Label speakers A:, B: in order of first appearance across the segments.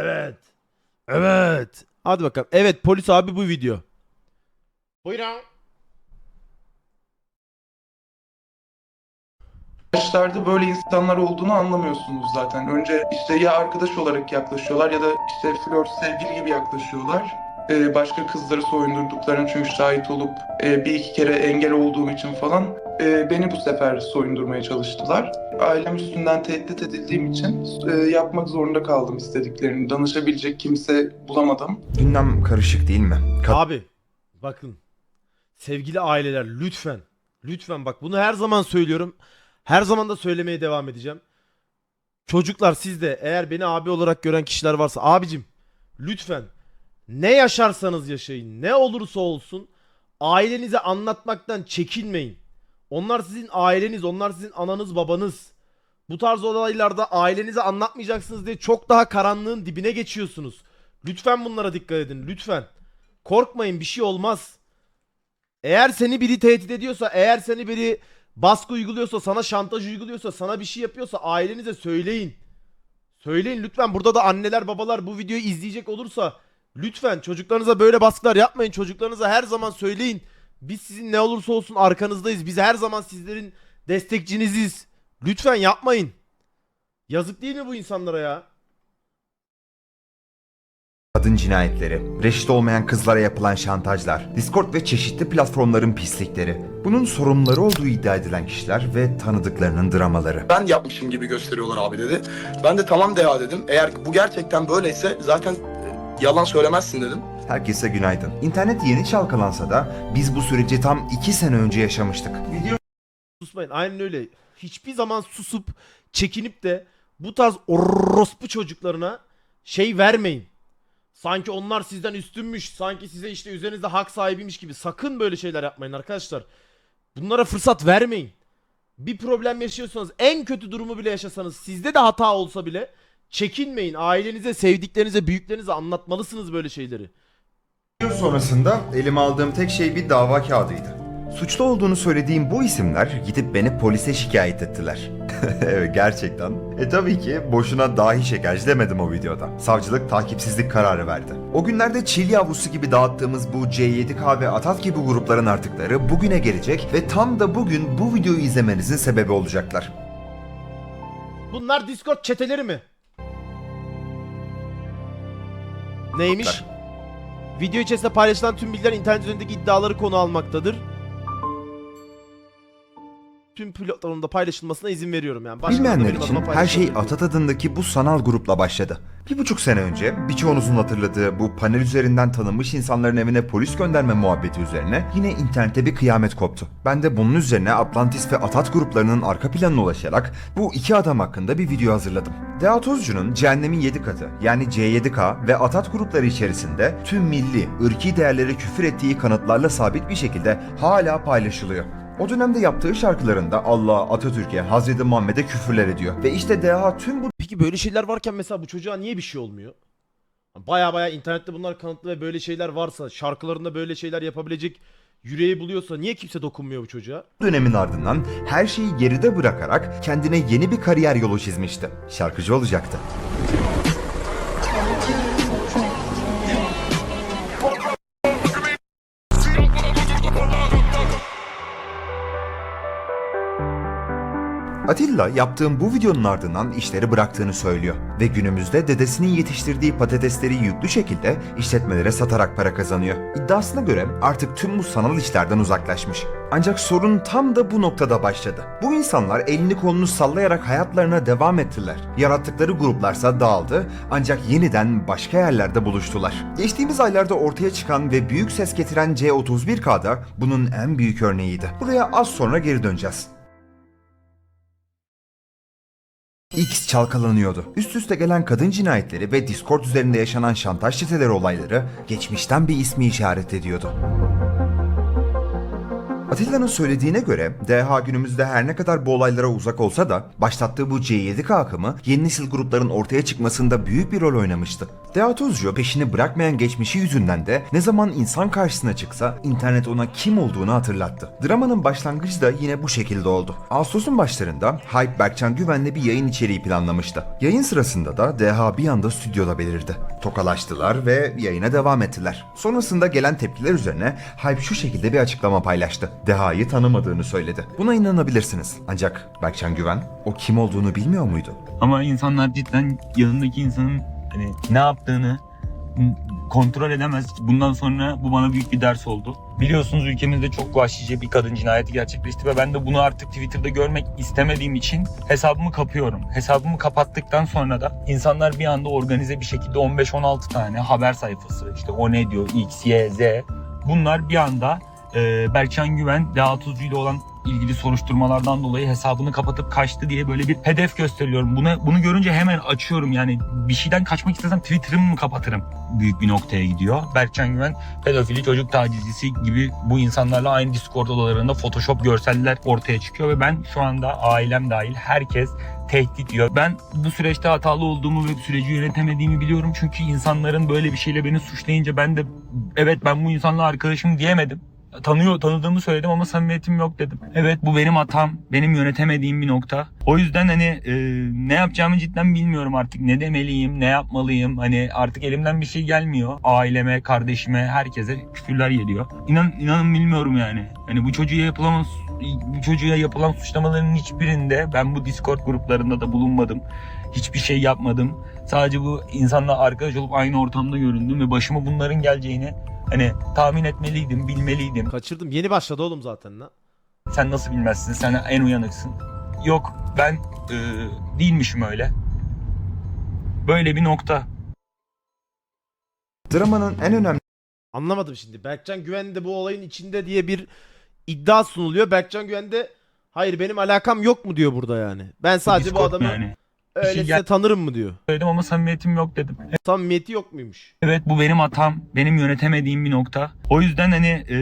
A: Evet. Evet. Hadi bakalım. Evet polis abi bu video. Buyurun.
B: Başlarda böyle insanlar olduğunu anlamıyorsunuz zaten. Önce işte ya arkadaş olarak yaklaşıyorlar ya da işte flört, sevgili gibi yaklaşıyorlar. Ee, başka kızları soyundurduklarını çünkü şahit olup e, bir iki kere engel olduğum için falan e, beni bu sefer soyundurmaya çalıştılar. Ailem üstünden tehdit edildiğim için e, yapmak zorunda kaldım istediklerini. Danışabilecek kimse bulamadım.
C: Gündem karışık değil mi? Kad-
A: Abi bakın. Sevgili aileler lütfen. Lütfen bak bunu her zaman söylüyorum. Her zaman da söylemeye devam edeceğim. Çocuklar siz de eğer beni abi olarak gören kişiler varsa abicim lütfen ne yaşarsanız yaşayın ne olursa olsun ailenize anlatmaktan çekinmeyin. Onlar sizin aileniz, onlar sizin ananız, babanız. Bu tarz olaylarda ailenize anlatmayacaksınız diye çok daha karanlığın dibine geçiyorsunuz. Lütfen bunlara dikkat edin, lütfen. Korkmayın bir şey olmaz. Eğer seni biri tehdit ediyorsa, eğer seni biri baskı uyguluyorsa, sana şantaj uyguluyorsa, sana bir şey yapıyorsa ailenize söyleyin. Söyleyin lütfen. Burada da anneler babalar bu videoyu izleyecek olursa lütfen çocuklarınıza böyle baskılar yapmayın. Çocuklarınıza her zaman söyleyin. Biz sizin ne olursa olsun arkanızdayız. Biz her zaman sizlerin destekçiniziz. Lütfen yapmayın. Yazık değil mi bu insanlara ya?
C: Kadın cinayetleri, reşit olmayan kızlara yapılan şantajlar, Discord ve çeşitli platformların pislikleri. Bunun sorunları olduğu iddia edilen kişiler ve tanıdıklarının dramaları.
D: ben yapmışım gibi gösteriyorlar abi dedi. Ben de tamam Deha dedim. Eğer bu gerçekten böyleyse zaten yalan söylemezsin dedim.
C: Herkese günaydın. İnternet yeni çalkalansa da biz bu süreci tam 2 sene önce yaşamıştık.
A: Susmayın. Aynen öyle. Hiçbir zaman susup çekinip de bu tarz orospu çocuklarına şey vermeyin. Sanki onlar sizden üstünmüş. Sanki size işte üzerinizde hak sahibiymiş gibi. Sakın böyle şeyler yapmayın arkadaşlar. Bunlara fırsat vermeyin. Bir problem yaşıyorsanız en kötü durumu bile yaşasanız sizde de hata olsa bile çekinmeyin. Ailenize, sevdiklerinize, büyüklerinize anlatmalısınız böyle şeyleri.
C: Yıl sonrasında elime aldığım tek şey bir dava kağıdıydı. Suçlu olduğunu söylediğim bu isimler gidip beni polise şikayet ettiler. evet gerçekten. E tabii ki boşuna dahi şekerci demedim o videoda. Savcılık takipsizlik kararı verdi. O günlerde çil yavrusu gibi dağıttığımız bu C7K ve Atat gibi grupların artıkları bugüne gelecek ve tam da bugün bu videoyu izlemenizin sebebi olacaklar.
A: Bunlar Discord çeteleri mi? Neymiş? Video içerisinde paylaşılan tüm bilgiler internet üzerindeki iddiaları konu almaktadır. Tüm platformda paylaşılmasına izin veriyorum yani. Başka
C: Bilmeyenler için her şey. Atat adındaki bu sanal grupla başladı. Bir buçuk sene önce birçoğunuzun hatırladığı bu panel üzerinden tanınmış insanların evine polis gönderme muhabbeti üzerine yine internette bir kıyamet koptu. Ben de bunun üzerine Atlantis ve Atat gruplarının arka planına ulaşarak bu iki adam hakkında bir video hazırladım. Deha Tozcu'nun Cehennemin 7 katı yani C7K ve Atat grupları içerisinde tüm milli, ırki değerlere küfür ettiği kanıtlarla sabit bir şekilde hala paylaşılıyor. O dönemde yaptığı şarkılarında Allah'a, Atatürk'e, Hazreti Muhammed'e küfürler ediyor. Ve işte Deha tüm bu
A: Peki böyle şeyler varken mesela bu çocuğa niye bir şey olmuyor? Baya baya internette bunlar kanıtlı ve böyle şeyler varsa, şarkılarında böyle şeyler yapabilecek yüreği buluyorsa niye kimse dokunmuyor bu çocuğa?
C: dönemin ardından her şeyi geride bırakarak kendine yeni bir kariyer yolu çizmişti. Şarkıcı olacaktı. Atilla yaptığım bu videonun ardından işleri bıraktığını söylüyor ve günümüzde dedesinin yetiştirdiği patatesleri yüklü şekilde işletmelere satarak para kazanıyor. İddiasına göre artık tüm bu sanal işlerden uzaklaşmış. Ancak sorun tam da bu noktada başladı. Bu insanlar elini kolunu sallayarak hayatlarına devam ettiler. Yarattıkları gruplarsa dağıldı ancak yeniden başka yerlerde buluştular. Geçtiğimiz aylarda ortaya çıkan ve büyük ses getiren C31K'da bunun en büyük örneğiydi. Buraya az sonra geri döneceğiz. X çalkalanıyordu. Üst üste gelen kadın cinayetleri ve Discord üzerinde yaşanan şantaj çeteleri olayları geçmişten bir ismi işaret ediyordu. Atilla'nın söylediğine göre DH günümüzde her ne kadar bu olaylara uzak olsa da başlattığı bu C7K akımı yeni nesil grupların ortaya çıkmasında büyük bir rol oynamıştı. Deha Tuzcu peşini bırakmayan geçmişi yüzünden de ne zaman insan karşısına çıksa internet ona kim olduğunu hatırlattı. Dramanın başlangıcı da yine bu şekilde oldu. Ağustos'un başlarında Hype Berkcan Güven'le bir yayın içeriği planlamıştı. Yayın sırasında da Deha bir anda stüdyoda belirdi. Tokalaştılar ve yayına devam ettiler. Sonrasında gelen tepkiler üzerine Hype şu şekilde bir açıklama paylaştı. Deha'yı tanımadığını söyledi. Buna inanabilirsiniz. Ancak Berkcan Güven o kim olduğunu bilmiyor muydu?
E: Ama insanlar cidden yanındaki insanın hani ne yaptığını kontrol edemez. Bundan sonra bu bana büyük bir ders oldu. Biliyorsunuz ülkemizde çok vahşice bir kadın cinayeti gerçekleşti ve ben de bunu artık Twitter'da görmek istemediğim için hesabımı kapıyorum. Hesabımı kapattıktan sonra da insanlar bir anda organize bir şekilde 15-16 tane haber sayfası işte o ne diyor X, Y, Z bunlar bir anda e, Berkcan Güven Deha Tuzcu ile olan ilgili soruşturmalardan dolayı hesabını kapatıp kaçtı diye böyle bir hedef gösteriyorum. Bunu bunu görünce hemen açıyorum yani bir şeyden kaçmak istesem Twitter'ımı mı kapatırım? Büyük bir noktaya gidiyor. Berkcan Güven pedofili çocuk tacizcisi gibi bu insanlarla aynı Discord odalarında Photoshop görseller ortaya çıkıyor ve ben şu anda ailem dahil herkes tehdit diyor. Ben bu süreçte hatalı olduğumu ve süreci yönetemediğimi biliyorum. Çünkü insanların böyle bir şeyle beni suçlayınca ben de evet ben bu insanla arkadaşım diyemedim tanıyor tanıdığımı söyledim ama samimiyetim yok dedim. Evet bu benim hatam. Benim yönetemediğim bir nokta. O yüzden hani e, ne yapacağımı cidden bilmiyorum artık. Ne demeliyim, ne yapmalıyım. Hani artık elimden bir şey gelmiyor. Aileme, kardeşime, herkese küfürler geliyor. İnan inanın bilmiyorum yani. Hani bu çocuğa yapılan bu çocuğa yapılan suçlamaların hiçbirinde ben bu Discord gruplarında da bulunmadım. Hiçbir şey yapmadım. Sadece bu insanla arkadaş olup aynı ortamda göründüm ve başıma bunların geleceğini hani tahmin etmeliydim, bilmeliydim.
A: Kaçırdım. Yeni başladı oğlum zaten lan.
E: Sen nasıl bilmezsin? Sen en uyanıksın. Yok ben e, değilmişim öyle. Böyle bir nokta.
C: Dramanın en önemli
A: Anlamadım şimdi. Berkcan Güven de bu olayın içinde diye bir iddia sunuluyor. Berkcan Güven de hayır benim alakam yok mu diyor burada yani. Ben sadece bu
E: Discord
A: adamı
E: yani.
A: Öylesine
E: gel-
A: tanırım mı diyor.
E: Söyledim ama samimiyetim yok dedim.
A: Samimiyeti yok muymuş?
E: Evet bu benim hatam. Benim yönetemediğim bir nokta. O yüzden hani e,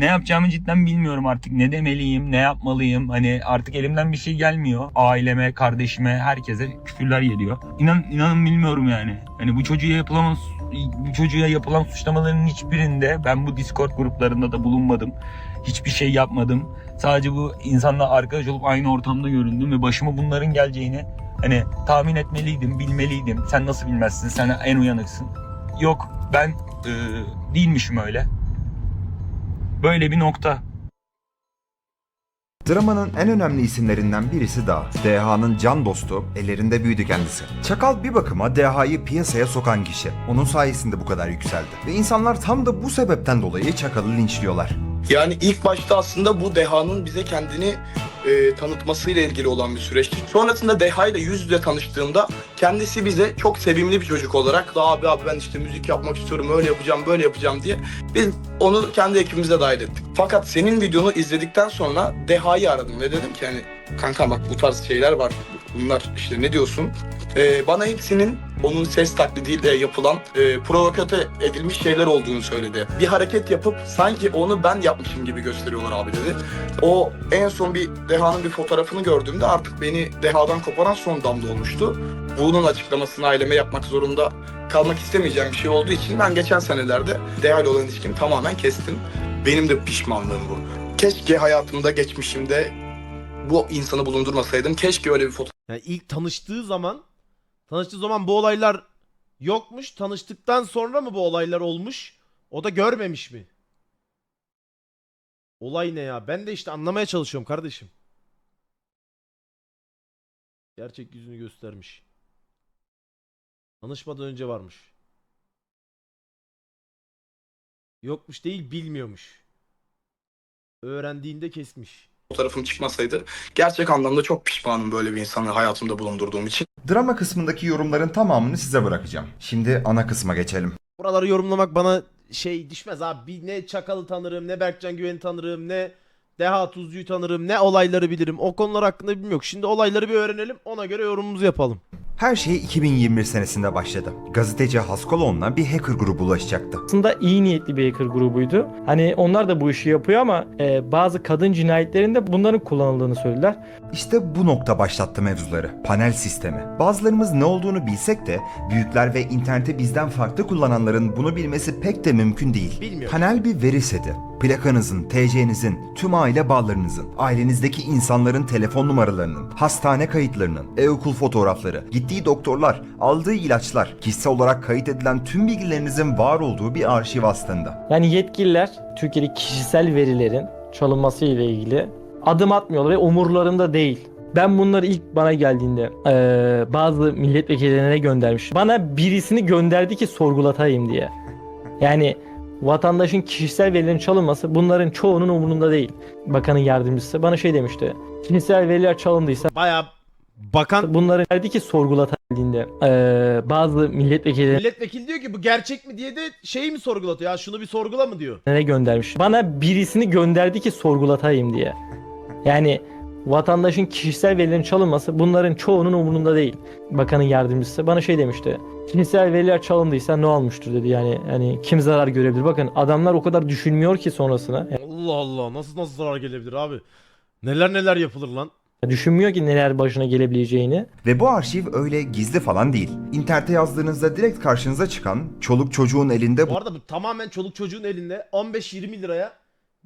E: ne yapacağımı cidden bilmiyorum artık. Ne demeliyim, ne yapmalıyım. Hani artık elimden bir şey gelmiyor. Aileme, kardeşime, herkese küfürler geliyor. İnan inanın bilmiyorum yani. Hani bu çocuğa yapılan bu çocuğa yapılan suçlamaların hiçbirinde ben bu Discord gruplarında da bulunmadım. Hiçbir şey yapmadım. Sadece bu insanla arkadaş olup aynı ortamda göründüm ve başıma bunların geleceğini hani tahmin etmeliydim, bilmeliydim. Sen nasıl bilmezsin? Sen en uyanıksın. Yok ben e, değilmişim öyle. Böyle bir nokta.
C: Dramanın en önemli isimlerinden birisi daha. Deha'nın can dostu, ellerinde büyüdü kendisi. Çakal bir bakıma Deha'yı piyasaya sokan kişi. Onun sayesinde bu kadar yükseldi. Ve insanlar tam da bu sebepten dolayı Çakal'ı linçliyorlar.
D: Yani ilk başta aslında bu Deha'nın bize kendini e, tanıtmasıyla ilgili olan bir süreçti. Sonrasında Deha ile yüz yüze tanıştığımda kendisi bize çok sevimli bir çocuk olarak "La abi abi ben işte müzik yapmak istiyorum öyle yapacağım böyle yapacağım diye biz onu kendi ekibimize dahil ettik. Fakat senin videonu izledikten sonra Deha'yı aradım ve dedim ki hani kanka bak bu tarz şeyler var bunlar işte ne diyorsun? E, bana hepsinin onun ses taklidiyle yapılan e, provokatöre edilmiş şeyler olduğunu söyledi. Bir hareket yapıp sanki onu ben yapmışım gibi gösteriyorlar abi dedi. O en son bir Deha'nın bir fotoğrafını gördüğümde artık beni Deha'dan koparan son damla olmuştu. Bunun açıklamasını aileme yapmak zorunda kalmak istemeyeceğim bir şey olduğu için ben geçen senelerde Deha ile olan ilişkimi tamamen kestim. Benim de pişmanlığım bu. Keşke hayatımda, geçmişimde bu insanı bulundurmasaydım. Keşke öyle bir fotoğraf
A: Yani ilk tanıştığı zaman tanıştığı zaman bu olaylar yokmuş. Tanıştıktan sonra mı bu olaylar olmuş? O da görmemiş mi? Olay ne ya? Ben de işte anlamaya çalışıyorum kardeşim. Gerçek yüzünü göstermiş. Tanışmadan önce varmış. Yokmuş değil bilmiyormuş. Öğrendiğinde kesmiş.
D: Fotoğrafım çıkmasaydı gerçek anlamda çok pişmanım böyle bir insanı hayatımda bulundurduğum için.
C: Drama kısmındaki yorumların tamamını size bırakacağım. Şimdi ana kısma geçelim.
A: Buraları yorumlamak bana şey düşmez abi. Ne Çakal'ı tanırım, ne Berkcan Güven'i tanırım, ne Deha Tuzcu'yu tanırım, ne olayları bilirim. O konular hakkında bilmiyorum. Şimdi olayları bir öğrenelim, ona göre yorumumuzu yapalım.
C: Her şey 2021 senesinde başladı. Gazeteci Haskoloğlu'na bir hacker grubu ulaşacaktı.
F: aslında iyi niyetli bir hacker grubuydu. Hani onlar da bu işi yapıyor ama e, bazı kadın cinayetlerinde bunların kullanıldığını söylediler.
C: İşte bu nokta başlattı mevzuları. Panel sistemi. Bazılarımız ne olduğunu bilsek de büyükler ve interneti bizden farklı kullananların bunu bilmesi pek de mümkün değil.
A: Bilmiyorum.
C: Panel bir veri seti. Plakanızın, TC'nizin, tüm aile bağlarınızın, ailenizdeki insanların telefon numaralarının, hastane kayıtlarının, e-okul fotoğrafları, gittiği doktorlar, aldığı ilaçlar, kişisel olarak kayıt edilen tüm bilgilerinizin var olduğu bir arşiv aslında.
F: Yani yetkililer Türkiye'de kişisel verilerin çalınması ile ilgili adım atmıyorlar ve umurlarında değil. Ben bunları ilk bana geldiğinde e, bazı milletvekillerine göndermiş. Bana birisini gönderdi ki sorgulatayım diye. Yani vatandaşın kişisel verilerin çalınması bunların çoğunun umurunda değil. Bakanın yardımcısı bana şey demişti. Kişisel veriler çalındıysa
A: Baya bakan
F: bunları verdi ki sorgulatayım e, bazı milletvekillerine
A: milletvekili diyor ki bu gerçek mi diye de şeyi mi sorgulatıyor ya şunu bir sorgula mı diyor.
F: göndermiş. Bana birisini gönderdi ki sorgulatayım diye. Yani vatandaşın kişisel verilerin çalınması bunların çoğunun umurunda değil. Bakanın yardımcısı bana şey demişti. Kişisel veriler çalındıysa ne olmuştur dedi yani. Yani kim zarar görebilir? Bakın adamlar o kadar düşünmüyor ki sonrasına.
A: Allah Allah nasıl nasıl zarar gelebilir abi. Neler neler yapılır lan.
F: Yani düşünmüyor ki neler başına gelebileceğini.
C: Ve bu arşiv öyle gizli falan değil. İnternete yazdığınızda direkt karşınıza çıkan, çoluk çocuğun elinde
A: Bu arada bu tamamen çoluk çocuğun elinde 15-20 liraya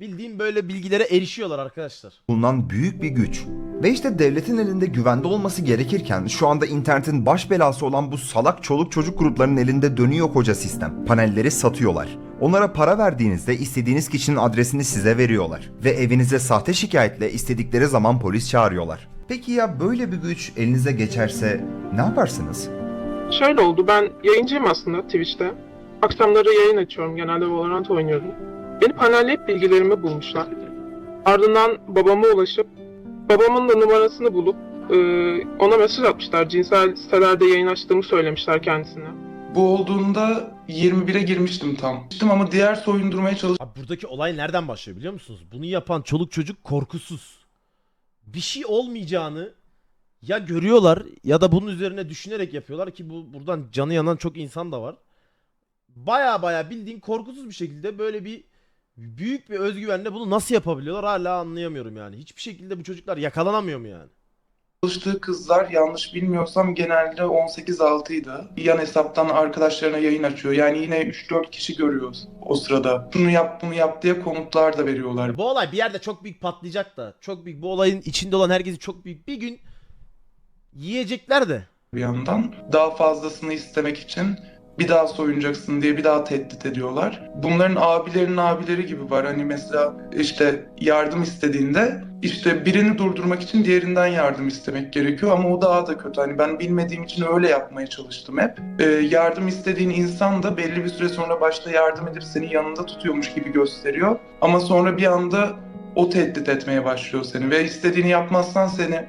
A: bildiğim böyle bilgilere erişiyorlar arkadaşlar.
C: bulunan büyük bir güç. Ve işte devletin elinde güvende olması gerekirken şu anda internetin baş belası olan bu salak çoluk çocuk gruplarının elinde dönüyor koca sistem. Panelleri satıyorlar. Onlara para verdiğinizde istediğiniz kişinin adresini size veriyorlar. Ve evinize sahte şikayetle istedikleri zaman polis çağırıyorlar. Peki ya böyle bir güç elinize geçerse ne yaparsınız?
G: Şöyle oldu, ben yayıncıyım aslında Twitch'te. Akşamları yayın açıyorum, genelde Valorant oynuyorum. Beni panelleyip bilgilerimi bulmuşlar. Ardından babama ulaşıp, babamın da numarasını bulup e, ona mesaj atmışlar. Cinsel sitelerde yayın açtığımı söylemişler kendisine.
B: Bu olduğunda 21'e girmiştim tam. Ama diğer soyundurmaya
A: Abi buradaki olay nereden başlıyor biliyor musunuz? Bunu yapan çoluk çocuk korkusuz. Bir şey olmayacağını ya görüyorlar ya da bunun üzerine düşünerek yapıyorlar ki bu buradan canı yanan çok insan da var. Baya baya bildiğin korkusuz bir şekilde böyle bir büyük bir özgüvenle bunu nasıl yapabiliyorlar hala anlayamıyorum yani. Hiçbir şekilde bu çocuklar yakalanamıyor mu yani?
B: çalıştığı kızlar yanlış bilmiyorsam genelde 18-6'ydı. Yan hesaptan arkadaşlarına yayın açıyor. Yani yine 3-4 kişi görüyor o sırada. Şunu yap bunu yap diye komutlar da veriyorlar.
A: Bu olay bir yerde çok büyük patlayacak da. Çok büyük bu olayın içinde olan herkesi çok büyük bir gün yiyecekler de.
B: bir yandan. Daha fazlasını istemek için bir daha soyunacaksın diye bir daha tehdit ediyorlar. Bunların abilerinin abileri gibi var. Hani mesela işte yardım istediğinde işte birini durdurmak için diğerinden yardım istemek gerekiyor ama o daha da kötü. Hani ben bilmediğim için öyle yapmaya çalıştım hep. Ee, yardım istediğin insan da belli bir süre sonra başta yardım edip seni yanında tutuyormuş gibi gösteriyor. Ama sonra bir anda o tehdit etmeye başlıyor seni ve istediğini yapmazsan seni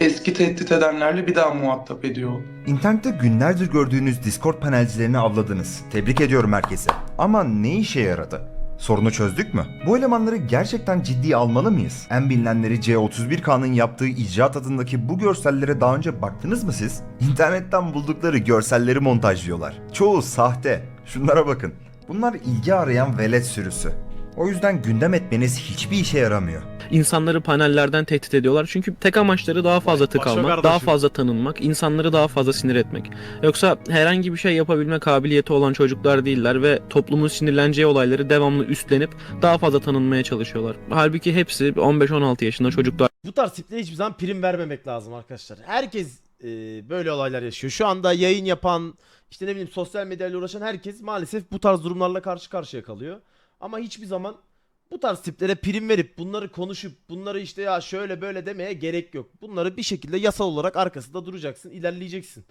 B: eski tehdit edenlerle bir daha muhatap ediyor.
C: İnternette günlerdir gördüğünüz Discord panelcilerini avladınız. Tebrik ediyorum herkese. Ama ne işe yaradı? Sorunu çözdük mü? Bu elemanları gerçekten ciddiye almalı mıyız? En bilinenleri C31K'nın yaptığı icraat adındaki bu görsellere daha önce baktınız mı siz? İnternetten buldukları görselleri montajlıyorlar. Çoğu sahte. Şunlara bakın. Bunlar ilgi arayan velet sürüsü. O yüzden gündem etmeniz hiçbir işe yaramıyor.
H: insanları panellerden tehdit ediyorlar. Çünkü tek amaçları daha fazla tık
A: Başka
H: almak,
A: kardeşim.
H: daha fazla tanınmak, insanları daha fazla sinir etmek. Yoksa herhangi bir şey yapabilme kabiliyeti olan çocuklar değiller ve toplumun sinirleneceği olayları devamlı üstlenip daha fazla tanınmaya çalışıyorlar. Halbuki hepsi 15-16 yaşında çocuklar.
A: Bu tarz tiplere hiçbir zaman prim vermemek lazım arkadaşlar. Herkes e, böyle olaylar yaşıyor. Şu anda yayın yapan, işte ne bileyim sosyal medyayla uğraşan herkes maalesef bu tarz durumlarla karşı karşıya kalıyor. Ama hiçbir zaman bu tarz tiplere prim verip bunları konuşup bunları işte ya şöyle böyle demeye gerek yok. Bunları bir şekilde yasal olarak arkasında duracaksın, ilerleyeceksin.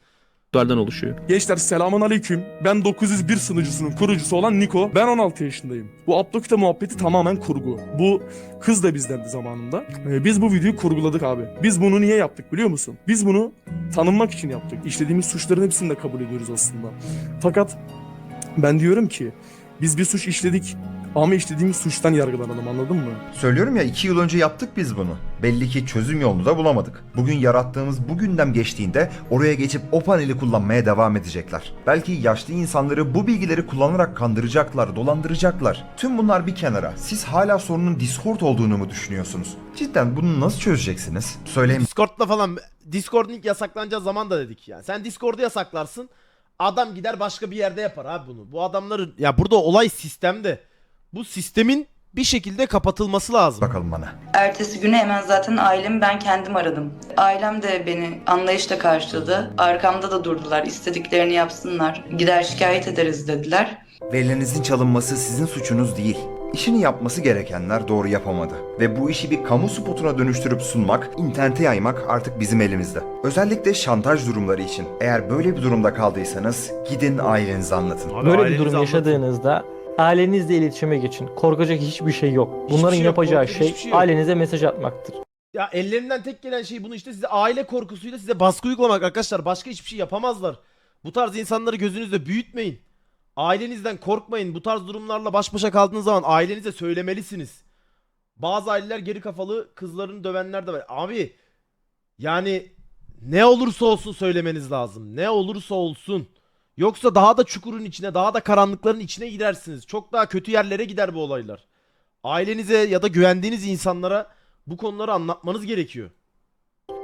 H: dan oluşuyor.
I: Gençler selamun aleyküm. Ben 901 sunucusunun kurucusu olan Niko. Ben 16 yaşındayım. Bu Abdokite muhabbeti tamamen kurgu. Bu kız da bizdendi zamanında. Ee, biz bu videoyu kurguladık abi. Biz bunu niye yaptık biliyor musun? Biz bunu tanınmak için yaptık. İşlediğimiz suçların hepsini de kabul ediyoruz aslında. Fakat ben diyorum ki biz bir suç işledik Ama işlediğimiz suçtan yargılanalım anladın mı?
C: Söylüyorum ya iki yıl önce yaptık biz bunu. Belli ki çözüm yolunu da bulamadık. Bugün yarattığımız bu gündem geçtiğinde oraya geçip o paneli kullanmaya devam edecekler. Belki yaşlı insanları bu bilgileri kullanarak kandıracaklar, dolandıracaklar. Tüm bunlar bir kenara. Siz hala sorunun Discord olduğunu mu düşünüyorsunuz? Cidden bunu nasıl çözeceksiniz? Söyleyin
A: Discord'la falan Discord'un ilk yasaklanacağı zaman da dedik ya. Sen Discord'u yasaklarsın. Adam gider başka bir yerde yapar abi bunu. Bu adamların ya burada olay sistemde. Bu sistemin bir şekilde kapatılması lazım.
C: bakalım bana.
J: Ertesi günü hemen zaten ailemi ben kendim aradım. Ailem de beni anlayışla karşıladı. Arkamda da durdular. İstediklerini yapsınlar. Gider şikayet ederiz dediler.
C: Verilerinizin çalınması sizin suçunuz değil. İşini yapması gerekenler doğru yapamadı. Ve bu işi bir kamu spotuna dönüştürüp sunmak, internete yaymak artık bizim elimizde. Özellikle şantaj durumları için. Eğer böyle bir durumda kaldıysanız gidin ailenize anlatın.
A: Abi
F: Böyle bir
A: ailenize
F: durum
A: anlatın.
F: yaşadığınızda ailenizle iletişime geçin. Korkacak hiçbir şey yok. Bunların
A: şey yok,
F: yapacağı
A: korkacak
F: şey,
A: hiçbir şey yok.
F: ailenize mesaj atmaktır.
A: Ya ellerinden tek gelen şey bunu işte size aile korkusuyla size baskı uygulamak arkadaşlar. Başka hiçbir şey yapamazlar. Bu tarz insanları gözünüzde büyütmeyin. Ailenizden korkmayın. Bu tarz durumlarla baş başa kaldığınız zaman ailenize söylemelisiniz. Bazı aileler geri kafalı kızlarını dövenler de var. Abi yani ne olursa olsun söylemeniz lazım. Ne olursa olsun. Yoksa daha da çukurun içine, daha da karanlıkların içine gidersiniz. Çok daha kötü yerlere gider bu olaylar. Ailenize ya da güvendiğiniz insanlara bu konuları anlatmanız gerekiyor.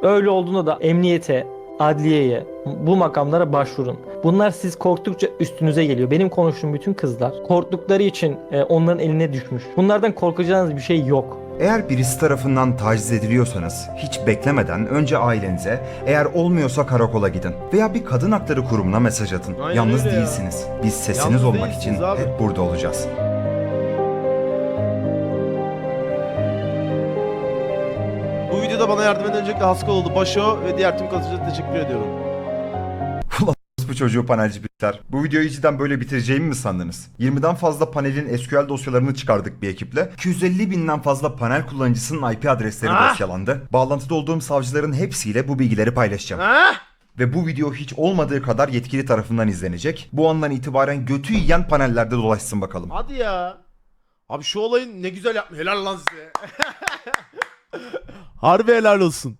F: Öyle olduğunda da emniyete, adliyeye, bu makamlara başvurun. Bunlar siz korktukça üstünüze geliyor. Benim konuştuğum bütün kızlar korktukları için e, onların eline düşmüş. Bunlardan korkacağınız bir şey yok.
C: Eğer birisi tarafından taciz ediliyorsanız hiç beklemeden önce ailenize, eğer olmuyorsa karakola gidin. Veya bir kadın hakları kurumuna mesaj atın.
A: Aynen
C: Yalnız
A: öyle ya.
C: değilsiniz. Biz sesiniz
A: Yalnız
C: olmak
A: değilsiniz
C: için
A: abi.
C: hep burada olacağız.
A: Bu videoda bana yardım eden öncelikle Haskaloğlu, Başo ve diğer tüm katılımcılara teşekkür ediyorum.
C: Çocuğu panelci bitler. Bu videoyu cidden böyle bitireceğimi mi sandınız? 20'den fazla panelin SQL dosyalarını çıkardık bir ekiple. 250 binden fazla panel kullanıcısının IP adresleri
A: Ah!
C: dosyalandı. Bağlantıda olduğum savcıların hepsiyle bu bilgileri paylaşacağım.
A: Ha?
C: Ve bu video hiç olmadığı kadar yetkili tarafından izlenecek. Bu andan itibaren götü yiyen panellerde dolaşsın bakalım.
A: Hadi ya. Abi şu olayın ne güzel yapmış. Helal lan size. Harbi helal olsun.